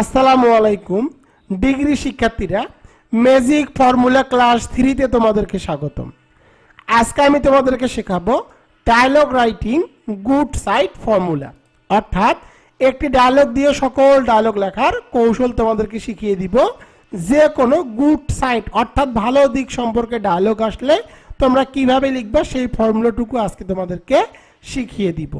আসসালামু আলাইকুম, ডিগ্রি শিক্ষার্থীরা ম্যাজিক ফর্মুলা ক্লাস থ্রিতে তোমাদেরকে স্বাগতম। আজকে আমি তোমাদেরকে শেখাবো dialogue writing good side formula অর্থাৎ একটি ডায়লগ দিয়ে সকল ডায়লগ লেখার কৌশল তোমাদেরকে শিখিয়ে দিব। যে কোনো গুড সাইড অর্থাৎ ভালো দিক সম্পর্কে ডায়লগ আসলে তোমরা কীভাবে লিখবে সেই ফর্মুলাটুকু আজকে তোমাদেরকে শিখিয়ে দিব।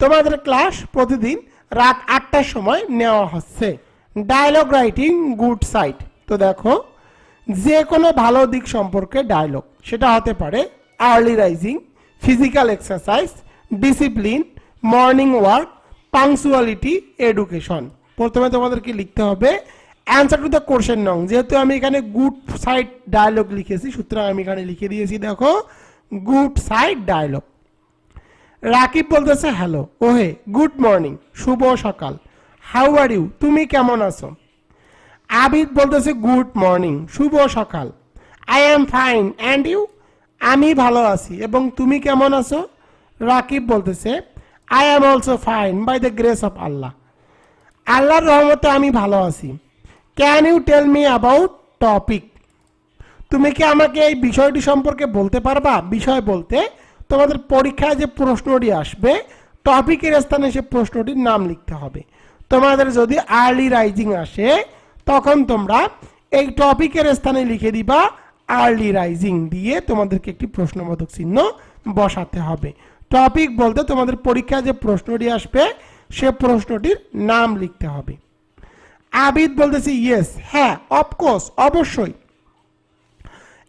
তোমাদের ক্লাস প্রতিদিন রাত আটটার সময় নেওয়া হচ্ছে। ডায়লগ রাইটিং গুড সাইট তো দেখো যে কোনো ভালো দিক সম্পর্কে ডায়লগ সেটা হতে পারে early rising physical exercise discipline morning work punctuality education প্রথমে তোমাদেরকে লিখতে হবে অ্যান্সার টু দ্য কোশ্চেন নং। যেহেতু আমি এখানে গুড সাইড ডায়লগ লিখেছি, সুতরাং আমি এখানে লিখে দিয়েছি, দেখো গুড সাইড ডায়লগ রাকিব বলতেছে হ্যালো ওহে গুড মর্নিং শুভ সকাল। হাউ আর ইউ তুমি কেমন আছো? আবিদ বলতেছে গুড মর্নিং শুভ সকাল। I am fine and you আমি ভালো আছি, এবং তুমি কেমন আছো? রাকিব বলতেছে I am also fine by the grace of Allah আল্লাহর রহমতে আমি ভালো আছি। Can you tell me about topic তুমি কি আমাকে এই বিষয়টি সম্পর্কে বলতে পারবা? বিষয় বলতে, তোমাদের পরীক্ষায় যে প্রশ্নটি আসবে টপিকের স্থানে সে প্রশ্নটির নাম লিখতে হবে। তোমাদের যদি আর্লি রাইজিং আসে, তখন তোমরা এই টপিকের স্থানে লিখে দিবা আর্লি রাইজিং দিয়ে তোমাদেরকে একটি প্রশ্নবোধক চিহ্ন বসাতে হবে। টপিক বলতে তোমাদের পরীক্ষায় যে প্রশ্নটি আসবে, সে প্রশ্নটির নাম লিখতে হবে। আবিদ বলতেছি ইয়েস হ্যাঁ অফকোর্স অবশ্যই।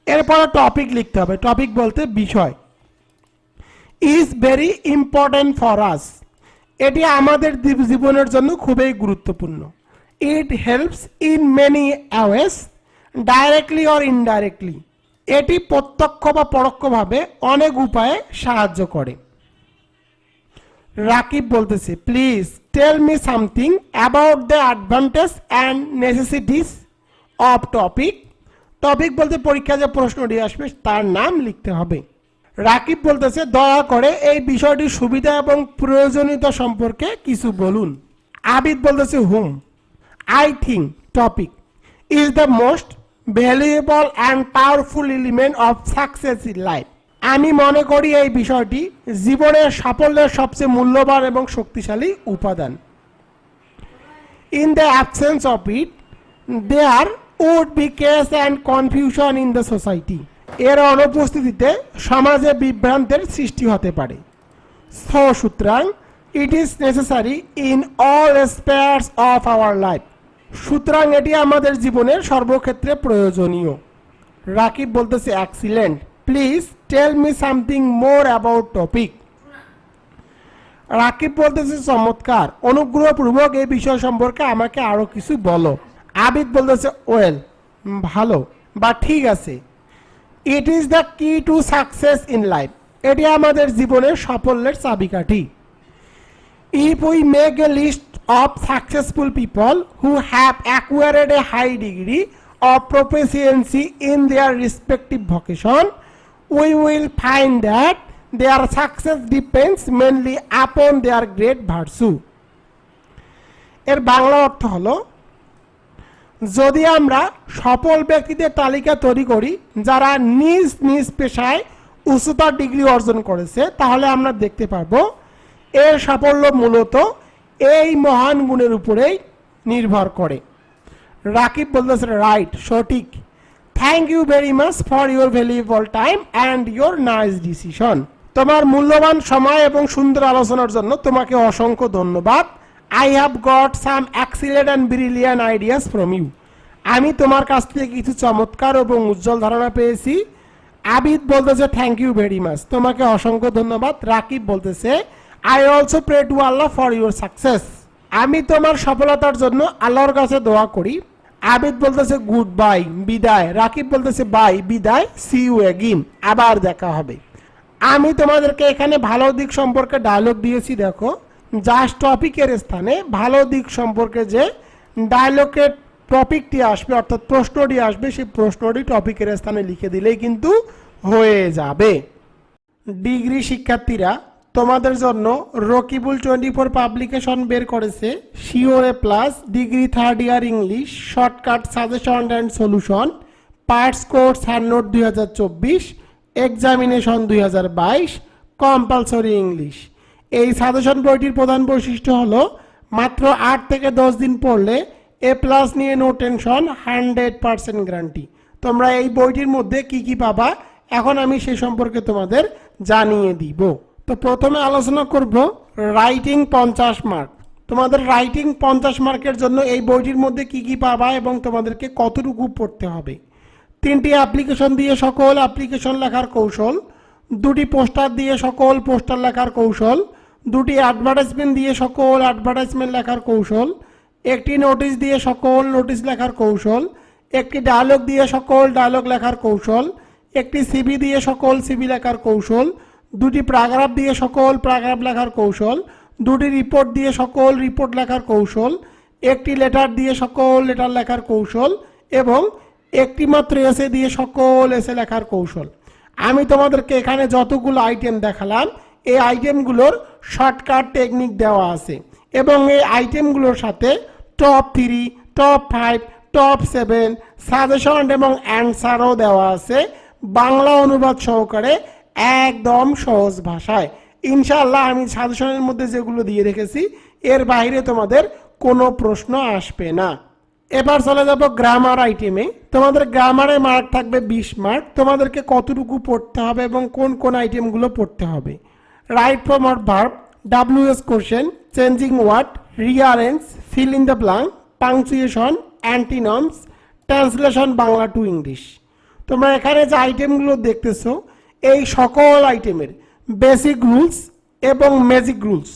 এরপরে টপিক লিখতে হবে। টপিক বলতে বিষয়। Is very important for us এটি আমাদের জীবনের জন্য খুবই গুরুত্বপূর্ণ। It helps in many ways directly or indirectly এটি প্রত্যক্ষ বা পরোক্ষভাবে অনেক উপায়ে সাহায্য করে। রাকিব বলতেছে please tell me something about the advantage and necessities of topic topic বলতে পরীক্ষা যে প্রশ্নটি আসবে, তার নাম লিখতে হবে। রাকিব বলতেছে, দয়া করে এই বিষয়টির সুবিধা এবং প্রয়োজনীয়তা সম্পর্কে কিছু বলুন। আবিদ বলতেছে, হুম I think topic is the most valuable and powerful element of success in life আমি মনে করি এই বিষয়টি জীবনের সাফল্যের সবচেয়ে মূল্যবান এবং শক্তিশালী উপাদান। In the absence of it, there would be chaos and confusion in the society. এর অনুপস্থিতিতে সমাজে বিভ্রান্তের সৃষ্টি হতে পারে। সো সুতরাং it is necessary in all spheres of our life সুতরাং এটি আমাদের জীবনের সর্বক্ষেত্রে প্রয়োজনীয়। রাকিব বলতেছে excellent please tell me something more about topic Rakib বলতেছে, চমৎকার। অনুগ্রহপূর্বক এই বিষয় সম্পর্কে আমাকে আরও কিছু বলো। আবিদ বলতেছে ওয়েল ভালো, বা ঠিক আছে। It is the key to success in life এটি আমাদের জীবনের সাফল্যের চাবিকাঠি। If we make a list of successful people who have acquired a high degree of proficiency in their respective vocation we will find that their success depends mainly upon their great virtue এর বাংলা অর্থ হলো যদি আমরা সফল ব্যক্তিদের তালিকা তৈরি করি, যারা নিজ নিজ পেশায় উচ্চতর ডিগ্রি অর্জন করেছে, তাহলে আমরা দেখতে পারব এর সাফল্য মূলত এই মহান গুণের উপরেই নির্ভর করে। রাকিব বলতেছে রাইট সঠিক। Thank you very much for your valuable time and your nice decision তোমার মূল্যবান সময় এবং সুন্দর আলোচনার জন্য তোমাকে অসংখ্য ধন্যবাদ। I have got some excellent and brilliant ideas from you আমি তোমার কাছ থেকে কিছু চমৎকার এবং উজ্জ্বল ধারণা পেয়েছি। আবিদ বলতেছে থ্যাংক ইউ ভেরি মাচ তোমাকে অসংখ্য ধন্যবাদ। রাকিব বলতেছে I also pray to Allah for your success আমি তোমার সফলতার জন্য আল্লাহর কাছে দোয়া করি। আবিদ বলতেছে গুড বাই বিদায়। রাকিব বলতেছে বাই বিদায় সি ইউ এগিন আবার দেখা হবে। আমি তোমাদেরকে এখানে ভালো দিক সম্পর্কে ডায়লগ দিয়েছি, দেখো। জাস্ট টপিকের স্থানে ভালো দিক সম্পর্কে যে ডায়লগের টপিকটি আসবে, অর্থাৎ প্রশ্নটি আসবে, সেই প্রশ্নটি টপিকের স্থানে লিখে দিলেই কিন্তু হয়ে যাবে। ডিগ্রি শিক্ষার্থীরা, তোমাদের জন্য রকিবুল টোয়েন্টি ফোর পাবলিকেশন বের করেছে sure A plus degree third year English shortcut suggestion and solution parts course hand note দুই হাজার চব্বিশ এক্সামিনেশন দুই হাজার বাইশ কম্পালসরি ইংলিশ এই সাজেশন বইটির প্রধান বৈশিষ্ট্য হলো, মাত্র আট থেকে দশ দিন পড়লে এ প্লাস নিয়ে no tension, hundred percent guarantee. তোমরা এই বইটির মধ্যে কি কি পাবা? এখন আমি সে সম্পর্কে তোমাদের জানিয়ে দিব। তো প্রথমে আলোচনা করব রাইটিং পঞ্চাশ মার্ক। তোমাদের রাইটিং পঞ্চাশ মার্কের জন্য এই বইটির মধ্যে কি কি পাবা এবং তোমাদেরকে কতটুকু পড়তে হবে? তিনটি অ্যাপ্লিকেশন দিয়ে সকল অ্যাপ্লিকেশন লেখার কৌশল। দুটি পোস্টার দিয়ে সকল পোস্টার লেখার কৌশল। দুটি অ্যাডভার্টাইজমেন্ট দিয়ে সকল অ্যাডভার্টাইজমেন্ট লেখার কৌশল, একটি নোটিশ দিয়ে সকল নোটিশ লেখার কৌশল, একটি ডায়লগ দিয়ে সকল ডায়লগ লেখার কৌশল, একটি সিবি দিয়ে সকল সিবি লেখার কৌশল, দুটি প্যারাগ্রাফ দিয়ে সকল প্যারাগ্রাফ লেখার কৌশল, দুটি রিপোর্ট দিয়ে সকল রিপোর্ট লেখার কৌশল, একটি লেটার দিয়ে সকল লেটার লেখার কৌশল এবং একটি মাত্র এসে দিয়ে সকল এসে লেখার কৌশল। আমি তোমাদেরকে এখানে যতগুলো আইটেম দেখালাম এই আইটেমগুলোর শর্টকাট টেকনিক দেওয়া আছে এবং এই আইটেমগুলোর সাথে top three top five top seven suggestion এবং অ্যান্সারও দেওয়া আছে বাংলা অনুবাদ সহকারে একদম সহজ ভাষায়। ইনশাল্লাহ আমি সাজেশনের মধ্যে যেগুলো দিয়ে রেখেছি, এর বাইরে তোমাদের কোনো প্রশ্ন আসবে না। এবার চলে যাব গ্রামার আইটেমে তোমাদের গ্রামারে মার্ক থাকবে বিশ মার্ক তোমাদেরকে কতটুকু পড়তে হবে এবং কোন কোন আইটেমগুলো পড়তে হবে। Right form R verb W S question changing word rearrange fill in the blank punctuation antonyms translation Bangla to English তোমরা এখানে যে আইটেমগুলো দেখতেছো, এই সকল আইটেমের বেসিক রুলস এবং magic rules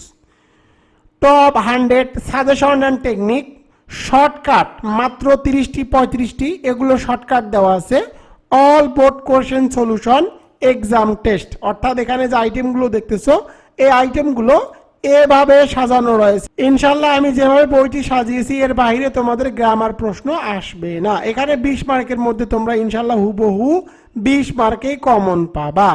top hundred suggestion and technique shortcut মাত্র তিরিশটি, পঁয়ত্রিশটি, এগুলো শর্টকাট দেওয়া আছে। All board question solution exam test অর্থাৎ এখানে যে আইটেমগুলো দেখতেছো, এই আইটেমগুলো এভাবে সাজানো রয়েছে। ইনশাল্লাহ আমি যেভাবে বইটি সাজিয়েছি, এর বাইরে তোমাদের গ্রামার প্রশ্ন আসবে না। এখানে বিশ মার্কের মধ্যে তোমরা ইনশাল্লাহ হুবহু বিশ মার্কেই কমন পাবা।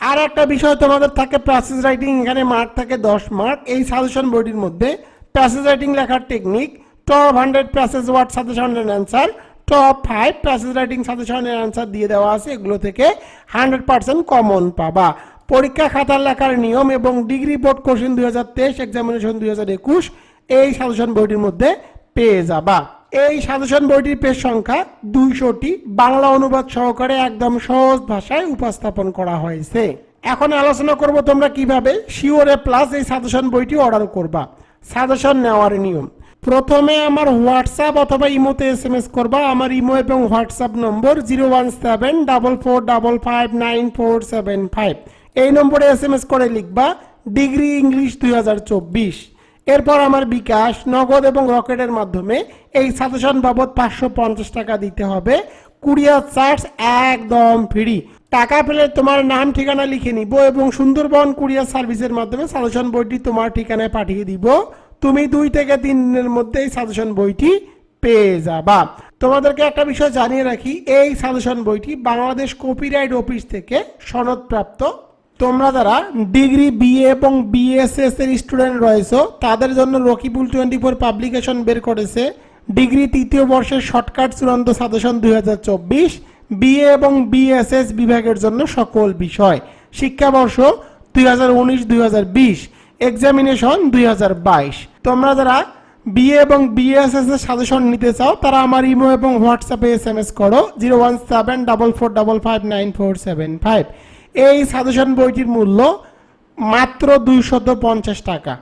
আর একটা বিষয় তোমাদের থাকে প্যাসেজ রাইটিং এখানে মার্ক থাকে দশ মার্ক। এই সাজেশন বইটির মধ্যে প্যাসেজ রাইটিং লেখার technique top hundred passage word suggestion answer top five passage writing suggestion and answer দিয়ে দেওয়া আছে, এগুলো থেকে হান্ড্রেড পার্সেন্ট কমন পাবা। পরীক্ষা খাতার লেখার নিয়ম এবং ডিগ্রি বোর্ড কোশ্চেন দুই হাজার তেইশ এক্সামিনেশন দুই হাজার একুশ, এই সাজেশন বইটির মধ্যে পেয়ে যাবা। এই সাজেশন বইটির পেজ সংখ্যা দুইশোটি, বাংলা অনুবাদ সহকারে একদম সহজ ভাষায় উপস্থাপন করা হয়েছে। এখন আলোচনা করব তোমরা কীভাবে শিওরে প্লাস এই সাজেশন বইটি অর্ডার করবা। সাজেশন নেওয়ার নিয়ম। প্রথমে আমার হোয়াটসঅ্যাপ অথবা ইমোতে এস এম এস করবা। আমার ইমো এবং WhatsApp number zero one seven double four double five nine four seven five এই নম্বরে এস এম এস করে লিখবা, ডিগ্রি ইংলিশ দুই হাজার চব্বিশ। এরপর আমার বিকাশ, নগদ এবং রকেটের মাধ্যমে এই সাজেশন বাবদ পাঁচশো পঞ্চাশ টাকা দিতে হবে। কুরিয়ার চার্জ একদম ফ্রি। টাকা পেলে তোমার নাম, ঠিকানা লিখে নিব এবং সুন্দরবন কুরিয়ার সার্ভিসের মাধ্যমে সাজেশন বইটি তোমার ঠিকানায় পাঠিয়ে দিব। তুমি দুই থেকে তিন দিনের মধ্যে এই সাজেশন বইটি পেয়ে যাবা। তোমাদেরকে একটা বিষয় জানিয়ে রাখি, এই সাজেশন বইটি বাংলাদেশ কপিরাইট অফিস থেকে সনদপ্রাপ্ত। তোমরা যারা ডিগ্রি, বিএ এবং বিএসএস এর স্টুডেন্ট রয়েছে, তাদের জন্য রকিবুল টোয়েন্টি ফোর পাবলিকেশন বের করেছে। ডিগ্রি তৃতীয় বর্ষের শর্টকাট চূড়ান্ত সাজেশন দুই হাজার চব্বিশ। বিএ এবং বিএসএস বিভাগের জন্য সকল বিষয়। শিক্ষাবর্ষ দুই হাজার উনিশ, দুই হাজার বিশ। এক্সামিনেশন দুই হাজার বাইশ। তোমরা যারা বিএ এবং বিএসএস এর সাজেশন নিতে চাও, তারা আমার ইমো এবং হোয়াটসঅ্যাপে এস এম এস করো zero one seven double four double five nine four seven five এই সাজেশন বইটির মূল্য মাত্র দুইশত পঞ্চাশ টাকা।